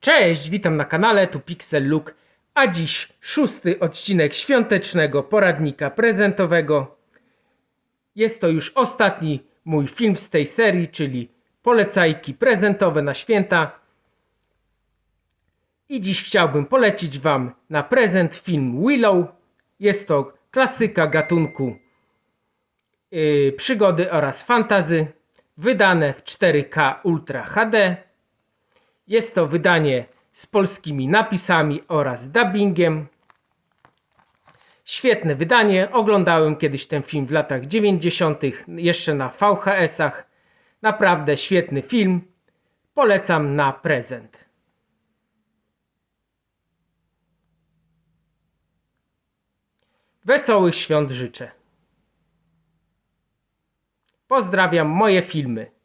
Cześć, witam na kanale, tu Pixel Look, a dziś szósty odcinek świątecznego poradnika prezentowego. Jest to już ostatni mój film z tej serii, czyli polecajki prezentowe na święta. I dziś chciałbym polecić Wam na prezent film Willow. Jest to klasyka gatunku yy, przygody oraz fantazy, wydane w 4K Ultra HD. Jest to wydanie z polskimi napisami oraz dubbingiem. Świetne wydanie. Oglądałem kiedyś ten film w latach 90. jeszcze na VHS-ach. Naprawdę świetny film. Polecam na prezent. Wesołych świąt życzę. Pozdrawiam moje filmy.